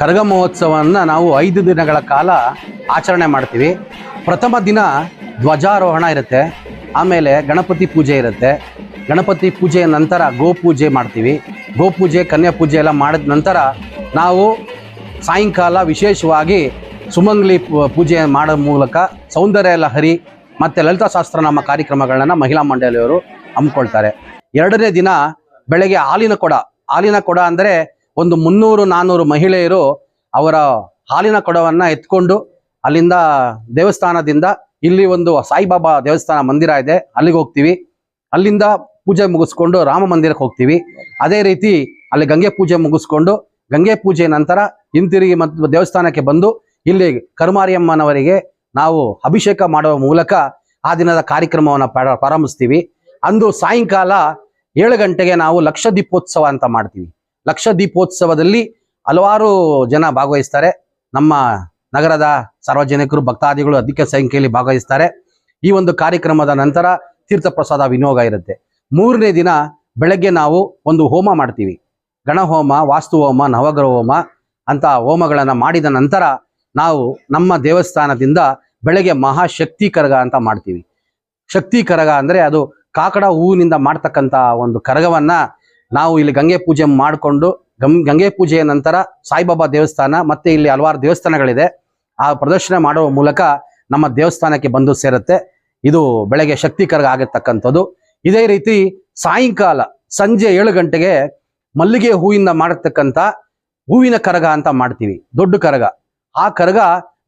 ಕರಗ ಮಹೋತ್ಸವವನ್ನು ನಾವು ಐದು ದಿನಗಳ ಕಾಲ ಆಚರಣೆ ಮಾಡ್ತೀವಿ. ಪ್ರಥಮ ದಿನ ಧ್ವಜಾರೋಹಣ ಇರುತ್ತೆ. ಆಮೇಲೆ ಗಣಪತಿ ಪೂಜೆ ಇರುತ್ತೆ. ಗಣಪತಿ ಪೂಜೆಯ ನಂತರ ಗೋಪೂಜೆ ಮಾಡ್ತೀವಿ. ಗೋಪೂಜೆ, ಕನ್ಯಾ ಪೂಜೆ ಎಲ್ಲ ಮಾಡಿದ ನಂತರ ನಾವು ಸಾಯಂಕಾಲ ವಿಶೇಷವಾಗಿ ಸುಮಂಗ್ಲಿ ಪೂಜೆ ಮಾಡೋ ಮೂಲಕ ಸೌಂದರ್ಯ ಲಹರಿ ಮತ್ತು ಲಲಿತಾ ನಮ್ಮ ಕಾರ್ಯಕ್ರಮಗಳನ್ನು ಮಹಿಳಾ ಮಂಡಳಿಯವರು ಹಮ್ಮಿಕೊಳ್ತಾರೆ. ಎರಡನೇ ದಿನ ಬೆಳಗ್ಗೆ ಹಾಲಿನ ಕೊಡ. ಹಾಲಿನ ಕೊಡ ಅಂದರೆ ಒಂದು ಮುನ್ನೂರು ನಾನ್ನೂರು ಮಹಿಳೆಯರು ಅವರ ಹಾಲಿನ ಕೊಡವನ್ನ ಎತ್ಕೊಂಡು ಅಲ್ಲಿಂದ ದೇವಸ್ಥಾನದಿಂದ ಇಲ್ಲಿ ಒಂದು ಸಾಯಿಬಾಬಾ ದೇವಸ್ಥಾನ ಮಂದಿರ ಇದೆ, ಅಲ್ಲಿಗೆ ಹೋಗ್ತೀವಿ. ಅಲ್ಲಿಂದ ಪೂಜೆ ಮುಗಿಸ್ಕೊಂಡು ರಾಮ ಮಂದಿರಕ್ಕೆ ಹೋಗ್ತೀವಿ. ಅದೇ ರೀತಿ ಅಲ್ಲಿ ಗಂಗೆ ಪೂಜೆ ಮುಗಿಸ್ಕೊಂಡು ಗಂಗೆ ಪೂಜೆ ನಂತರ ಹಿಂತಿರುಗಿ ಮತ್ತು ದೇವಸ್ಥಾನಕ್ಕೆ ಬಂದು ಇಲ್ಲಿ ಕರುಮಾರಿಯಮ್ಮನವರಿಗೆ ನಾವು ಅಭಿಷೇಕ ಮಾಡುವ ಮೂಲಕ ಆ ದಿನದ ಕಾರ್ಯಕ್ರಮವನ್ನು ಪ್ರಾರ- ಪ್ರಾರಂಭಿಸ್ತೀವಿ. ಅಂದು ಸಾಯಂಕಾಲ ಏಳು ಗಂಟೆಗೆ ನಾವು ಲಕ್ಷ ದೀಪೋತ್ಸವ ಅಂತ ಮಾಡ್ತೀವಿ. ಲಕ್ಷ ದೀಪೋತ್ಸವದಲ್ಲಿ ಹಲವಾರು ಜನ ಭಾಗವಹಿಸ್ತಾರೆ. ನಮ್ಮ ನಗರದ ಸಾರ್ವಜನಿಕರು, ಭಕ್ತಾದಿಗಳು ಅಧಿಕ ಸಂಖ್ಯೆಯಲ್ಲಿ ಭಾಗವಹಿಸ್ತಾರೆ. ಈ ಒಂದು ಕಾರ್ಯಕ್ರಮದ ನಂತರ ತೀರ್ಥ ಪ್ರಸಾದ ವಿನಿಯೋಗ ಇರುತ್ತೆ. ಮೂರನೇ ದಿನ ಬೆಳಗ್ಗೆ ನಾವು ಒಂದು ಹೋಮ ಮಾಡ್ತೀವಿ. ಗಣಹೋಮ ವಾಸ್ತು ಹೋಮ ನವಗ್ರಹ ಹೋಮ ಅಂತ ಹೋಮಗಳನ್ನು ಮಾಡಿದ ನಂತರ ನಾವು ನಮ್ಮ ದೇವಸ್ಥಾನದಿಂದ ಬೆಳಗ್ಗೆ ಮಹಾಶಕ್ತಿ ಕರಗ ಅಂತ ಮಾಡ್ತೀವಿ. ಶಕ್ತಿ ಕರಗ ಅಂದರೆ ಅದು ಕಾಕಡ ಹೂವಿನಿಂದ ಮಾಡ್ತಕ್ಕಂಥ ಒಂದು ಕರಗವನ್ನ ನಾವು ಇಲ್ಲಿ ಗಂಗೆ ಪೂಜೆ ಮಾಡಿಕೊಂಡು ಗಂ, ಗಂಗೆ ಪೂಜೆಯ ನಂತರ ಸಾಯಿಬಾಬಾ ದೇವಸ್ಥಾನ ಮತ್ತೆ ಇಲ್ಲಿ ಹಲವಾರು ದೇವಸ್ಥಾನಗಳಿದೆ. ಆ ಪ್ರದರ್ಶನ ಮಾಡುವ ಮೂಲಕ ನಮ್ಮ ದೇವಸ್ಥಾನಕ್ಕೆ ಬಂದು ಸೇರುತ್ತೆ. ಇದು ಬೆಳಗ್ಗೆ ಶಕ್ತಿ ಕರಗ ಆಗಿರ್ತಕ್ಕಂಥದ್ದು ಇದೇ ರೀತಿ ಸಾಯಂಕಾಲ ಸಂಜೆ ಏಳು ಗಂಟೆಗೆ ಮಲ್ಲಿಗೆ ಹೂವಿಂದ ಮಾಡಿರ್ತಕ್ಕಂಥ ಹೂವಿನ ಕರಗ ಅಂತ ಮಾಡ್ತೀವಿ. ದೊಡ್ಡ ಕರಗ. ಆ ಕರಗ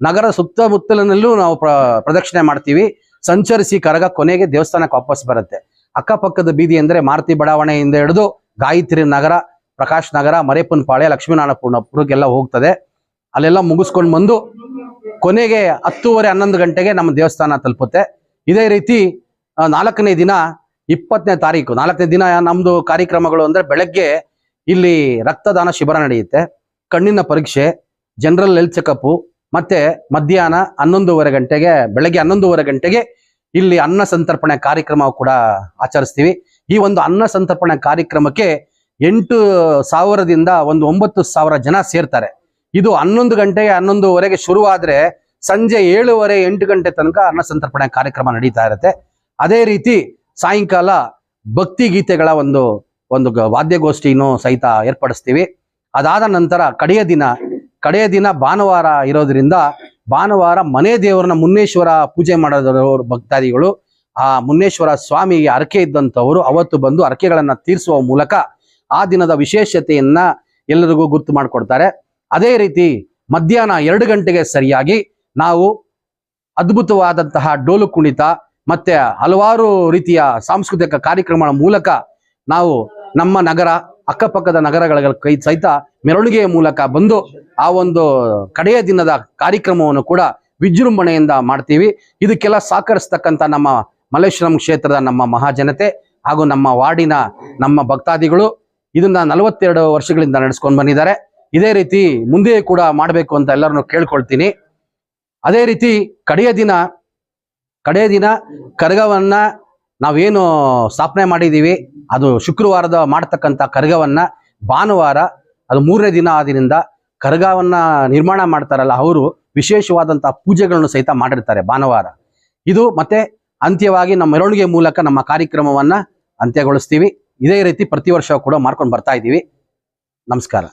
ನಗರ ಸುತ್ತಮುತ್ತಲಿನಲ್ಲೂ ನಾವು ಪ್ರ, ಪ್ರದಕ್ಷಿಣೆ ಮಾಡ್ತೀವಿ. ಸಂಚರಿಸಿ ಕರಗ ಕೊನೆಗೆ ದೇವಸ್ಥಾನಕ್ಕೆ ವಾಪಸ್ ಬರುತ್ತೆ. ಅಕ್ಕಪಕ್ಕದ ಬೀದಿ ಅಂದ್ರೆ ಮಾರುತಿ ಬಡಾವಣೆಯಿಂದ ಹಿಡಿದು ಗಾಯತ್ರಿ ನಗರ, ಪ್ರಕಾಶ್ ನಗರ ಮರೇಪನಪಾಳ್ಯ ಲಕ್ಷ್ಮೀನಾರಾಯಣಪುರಕ್ಕೆಲ್ಲ ಹೋಗ್ತದೆ. ಅಲ್ಲೆಲ್ಲ ಮುಗಿಸ್ಕೊಂಡು ಬಂದು ಕೊನೆಗೆ ಹತ್ತೂವರೆ ಹನ್ನೊಂದು ಗಂಟೆಗೆ ನಮ್ಮ ದೇವಸ್ಥಾನ ತಲುಪುತ್ತೆ. ಇದೇ ರೀತಿ ನಾಲ್ಕನೇ ದಿನ ಇಪ್ಪತ್ತನೇ ತಾರೀಕು, ನಾಲ್ಕನೇ ದಿನ ನಮ್ದು ಕಾರ್ಯಕ್ರಮಗಳು ಅಂದ್ರೆ ಬೆಳಗ್ಗೆ ಇಲ್ಲಿ ರಕ್ತದಾನ ಶಿಬಿರ ನಡೆಯುತ್ತೆ. ಕಣ್ಣಿನ ಪರೀಕ್ಷೆ ಜನರಲ್ ಹೆಲ್ತ್ ಚೆಕಪ್ ಮತ್ತೆ ಮಧ್ಯಾಹ್ನ ಹನ್ನೊಂದೂವರೆ ಗಂಟೆಗೆ, ಬೆಳಗ್ಗೆ ಹನ್ನೊಂದೂವರೆ ಗಂಟೆಗೆ ಇಲ್ಲಿ ಅನ್ನ ಸಂತರ್ಪಣೆ ಕಾರ್ಯಕ್ರಮ ಕೂಡ ಆಚರಿಸ್ತೀವಿ. ಈ ಒಂದು ಅನ್ನ ಸಂತರ್ಪಣೆ ಕಾರ್ಯಕ್ರಮಕ್ಕೆ ಎಂಟು ಸಾವಿರದಿಂದ ಒಂದು ಒಂಬತ್ತು ಸಾವಿರ ಜನ ಸೇರ್ತಾರೆ. ಇದು ಹನ್ನೊಂದು ಗಂಟೆಗೆ ಹನ್ನೊಂದುವರೆಗೆ ಶುರುವಾದ್ರೆ ಸಂಜೆ ಏಳುವರೆ ಎಂಟು ಗಂಟೆ ತನಕ ಅನ್ನ ಸಂತರ್ಪಣೆ ಕಾರ್ಯಕ್ರಮ ನಡೀತಾ ಇರುತ್ತೆ. ಅದೇ ರೀತಿ ಸಾಯಂಕಾಲ ಭಕ್ತಿ ಗೀತೆಗಳ ಒಂದು ಒಂದು ವಾದ್ಯಗೋಷ್ಠಿನೂ ಸಹಿತ ಏರ್ಪಡಿಸ್ತೀವಿ. ಅದಾದ ನಂತರ ಕಡೆಯ ದಿನ ಕಡೆಯ ದಿನ ಭಾನುವಾರ ಇರೋದ್ರಿಂದ ಭಾನುವಾರ ಮನೆ ದೇವರನ್ನ ಮುನ್ನೇಶ್ವರ ಪೂಜೆ ಮಾಡೋದ್ರವರು ಭಕ್ತಾದಿಗಳು ಆ ಮುನ್ನೇಶ್ವರ ಸ್ವಾಮಿಗೆ ಅರಕೆ ಇದ್ದಂಥವರು ಅವತ್ತು ಬಂದು ಹರಕೆಗಳನ್ನ ತೀರಿಸುವ ಮೂಲಕ ಆ ದಿನದ ವಿಶೇಷತೆಯನ್ನ ಎಲ್ಲರಿಗೂ ಗುರ್ತು ಮಾಡಿಕೊಡ್ತಾರೆ. ಅದೇ ರೀತಿ ಮಧ್ಯಾಹ್ನ ಎರಡು ಗಂಟೆಗೆ ಸರಿಯಾಗಿ ನಾವು ಅದ್ಭುತವಾದಂತಹ ಡೋಲು ಕುಣಿತ ಮತ್ತೆ ಹಲವಾರು ರೀತಿಯ ಸಾಂಸ್ಕೃತಿಕ ಕಾರ್ಯಕ್ರಮಗಳ ಮೂಲಕ ನಾವು ನಮ್ಮ ನಗರ, ಅಕ್ಕಪಕ್ಕದ ನಗರಗಳ ಕೈ ಸಹಿತ ಮೆರವಣಿಗೆಯ ಮೂಲಕ ಬಂದು ಆ ಒಂದು ಕಡೆಯ ದಿನದ ಕಾರ್ಯಕ್ರಮವನ್ನು ಕೂಡ ವಿಜೃಂಭಣೆಯಿಂದ ಮಾಡ್ತೀವಿ. ಇದಕ್ಕೆಲ್ಲ ಸಹಕರಿಸ್ತಕ್ಕಂಥ ನಮ್ಮ ಮಲ್ಲೇಶ್ವರಂ ಕ್ಷೇತ್ರದ ನಮ್ಮ ಮಹಾಜನತೆ ಹಾಗೂ ನಮ್ಮ ವಾರ್ಡಿನ ನಮ್ಮ ಭಕ್ತಾದಿಗಳು ಇದನ್ನ ನಲವತ್ತೆರಡು ವರ್ಷಗಳಿಂದ ನಡೆಸ್ಕೊಂಡು ಬಂದಿದ್ದಾರೆ. ಇದೇ ರೀತಿ ಮುಂದೆ ಕೂಡ ಮಾಡಬೇಕು ಅಂತ ಎಲ್ಲರನ್ನು ಕೇಳ್ಕೊಳ್ತೀನಿ. ಅದೇ ರೀತಿ ಕಡೆಯ ದಿನ ಕಡೆಯ ದಿನ ಕರಗವನ್ನ ನಾವೇನು ಸ್ಥಾಪನೆ ಮಾಡಿದ್ದೀವಿ, ಅದು ಶುಕ್ರವಾರದ ಮಾಡ್ತಕ್ಕಂಥ ಕರಗವನ್ನ ಭಾನುವಾರ, ಅದು ಮೂರನೇ ದಿನ ಆದ್ರಿಂದ ಕರಗವನ್ನ ನಿರ್ಮಾಣ ಮಾಡ್ತಾರಲ್ಲ, ಅವರು ವಿಶೇಷವಾದಂತಹ ಪೂಜೆಗಳನ್ನು ಸಹಿತ ಮಾಡಿರ್ತಾರೆ ಭಾನುವಾರ. ಇದು ಮತ್ತೆ ಅಂತ್ಯವಾಗಿ ನಮ್ಮ ಮೆರವಣಿಗೆ ಮೂಲಕ ನಮ್ಮ ಕಾರ್ಯಕ್ರಮವನ್ನ ಅಂತ್ಯಗೊಳಿಸ್ತೀವಿ. ಇದೇ ರೀತಿ ಪ್ರತಿ ವರ್ಷ ಕೂಡ ಮಾಡ್ಕೊಂಡು ಬರ್ತಾ ಇದ್ದೀವಿ. ನಮಸ್ಕಾರ.